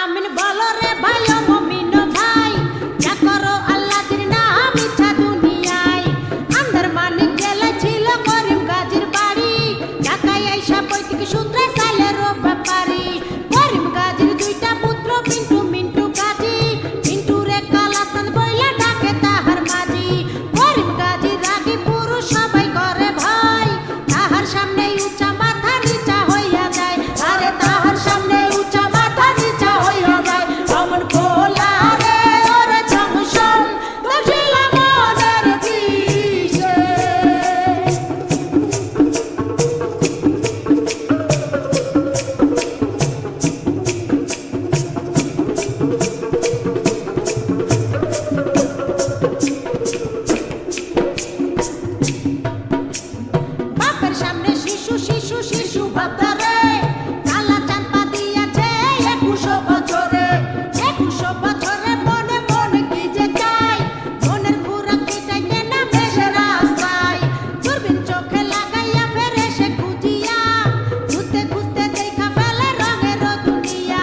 আমিন বলো রে ভাই ও শিশু ভাবতারে কালা চাম্পা দিয়াছে একুশো বছরে একুশো বছরে মনে মনে কি যে চাই? মনের খুরাক মিটাইতে না বেশে রাস্তায়, দূরবীন চোখে লাগাইয়া ফেরে সে খুঁজিয়া, খুঁজতে খুঁজতে দেখা ফেলে রঙের দুনিয়া।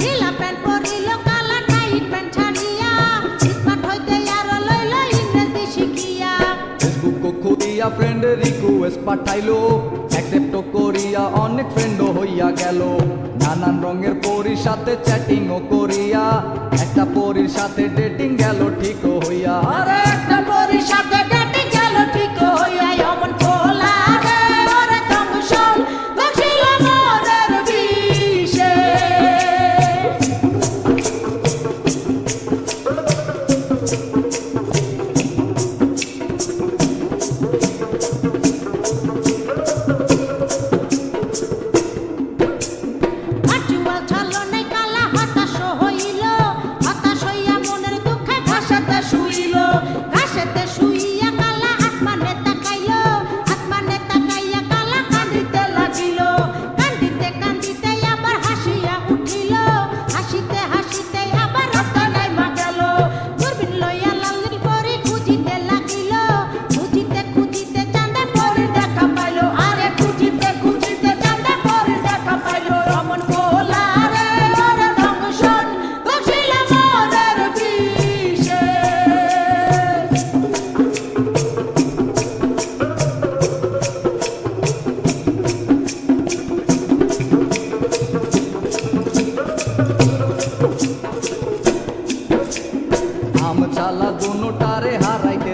ঢিলা প্যান্ট পরিল, কালা টাইট প্যান্ট ছাড়িয়া স্মার্ট হইতে আরও লইল রিকোয়েস্ট পাঠাইলো। অ্যাকসেপ্ট করিয়া অনেক ফ্রেন্ডও হইয়া গেল। নানান রঙের পরির সাথে চ্যাটিংও করিয়া। একটা পরির সাথে ডেটিং গেল ঠিকও হইয়া। আরে একটা পরির সাথে ডেটে গেল, ঠিক হইয়া। অমন খোলা রে